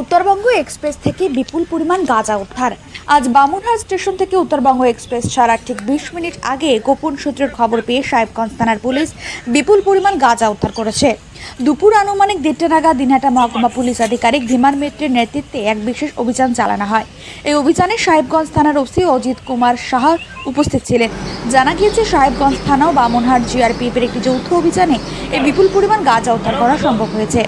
Uttarbanga express থেকে বিপুল পরিমাণ গাঁজা উদ্ধার। আজ বামুনহাট স্টেশন থেকে উত্তরবঙ্গ এক্সপ্রেস ছাড়ার ঠিক বিশ মিনিট আগে গোপন সূত্রের খবর পেয়ে সাহেবগঞ্জ থানার পুলিশ বিপুল পরিমাণ গাঁজা উদ্ধার করেছে। দুপুর আনুমানিক দেড়টা নাগাদ দিনহাটা মহকুমা পুলিশ আধিকারিক ধীমান মিত্রের নেতৃত্বে এক বিশেষ অভিযান চালানো হয়। এই অভিযানে সাহেবগঞ্জ থানার ওসি অজিত কুমার সাহা উপস্থিত ছিলেন। জানা গিয়েছে, সাহেবগঞ্জ থানা ও বামনহাট জিআরপিএফের একটি যৌথ অভিযানে এই বিপুল পরিমাণ গাঁজা উদ্ধার করা সম্ভব হয়েছে।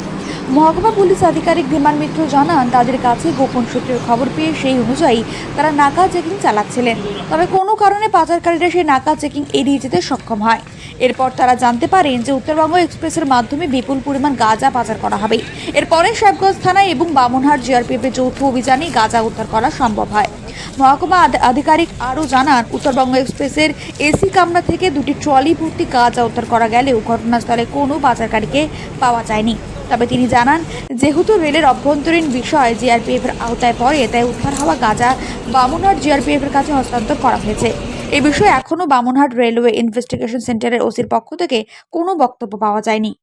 মহকুমা পুলিশ আধিকারিক ধীমান মিত্র জানান, তাদের কাছে গোপন সূত্রের খবর পেয়ে সেই অনুযায়ী তারা নাকা চেকিং চালাচ্ছিলেন। তবে কোনো কারণে পাচারকারীরা সেই নাকা চেকিং এড়িয়ে যেতে সক্ষম হয়। এরপর তারা জানতে পারেন যে উত্তরবঙ্গ এক্সপ্রেসের মাধ্যমে বিপুল পরিমাণ গাঁজা পাচার করা হবে। এরপরে সাহেবগঞ্জ থানায় এবং বামনহাট জিআরপিএফের যৌথ অভিযানে গাঁজা উদ্ধার করা সম্ভব হয়। মহকুমা আধ- আধিকারিক আরও জানান, উত্তরবঙ্গ এক্সপ্রেসের এসি কামরা থেকে দুটি ট্রলি ভর্তি গাঁজা উদ্ধার করা গেলেও ঘটনাস্থলে কোনো পাচারকারীকে পাওয়া যায়নি। তবে তিনি জানান, যেহেতু রেলের অভ্যন্তরীণ বিষয় জিআরপিএফের আওতায় পড়ে, তাই উদ্ধার হওয়া গাঁজা বামুনহাট জিআরপিএফের কাছে হস্তান্তর করা হয়েছে। এ বিষয়ে এখনও বামুনহাট রেলওয়ে ইনভেস্টিগেশন সেন্টারের ওসির পক্ষ থেকে কোনো বক্তব্য পাওয়া যায়নি।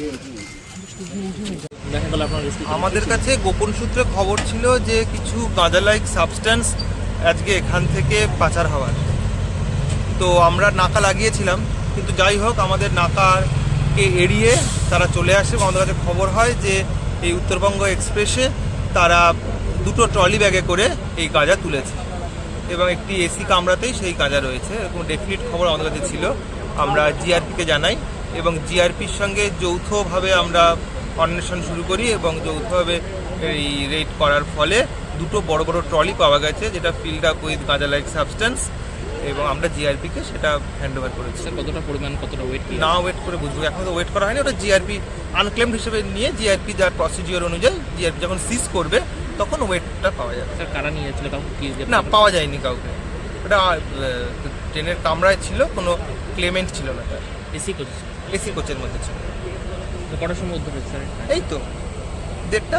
রেস্কিউ আমাদের কাছে গোপন সূত্রে খবর ছিল যে কিছু গাঁজা লাইক সাবস্ট্যান্স আজকে এখান থেকে পাচার হওয়ার। তো আমরা নাকা লাগিয়েছিলাম, কিন্তু যাই হোক, আমাদের নাকাকে এড়িয়ে তারা চলে আসে এবং আমাদের কাছে খবর হয় যে এই উত্তরবঙ্গ এক্সপ্রেসে তারা দুটো ট্রলি ব্যাগে করে এই গাঁজা তুলেছে এবং একটি এসি কামরাতেই সেই গাঁজা রয়েছে, এরকম ডেফিনিট খবর আমাদের কাছে ছিল। আমরা জিআরপিকে জানাই। এবং জিআরপির সঙ্গে যৌথভাবে আমরা অন্বেষণ শুরু করি এবং যৌথভাবে এই রেড করার ফলে দুটো বড় বড় ট্রলি পাওয়া গেছে যেটা ফিল্ড আপ উইথ গাঁজা লাইক সাবস্টেন্স এবং আমরা জিআরপিকে সেটা হ্যান্ড ওভার করেছি কতটা পরিমাণ কতটা ওয়েট না ওয়েট করে বুঝব এখন তো ওয়েট করা হয়নি ওটা জিআরপি আনক্লেমড হিসেবে নিয়ে জিআরপি যার প্রসিডিওর অনুযায়ী জিআরপি যখন সিজ করবে তখন ওয়েটটা পাওয়া যাবে। স্যার কারা নিয়ে যাচ্ছিল কাউকে না পাওয়া যায়নি কাউকে। ওটা ট্রেনের কামরায় ছিল কোনো ক্লেমেন্ট ছিল না তার। এসি করছে এসি কোচের মধ্যে ছিল। তো কটার সময় উদ্বোধন স্যার এই তো দেড়টা।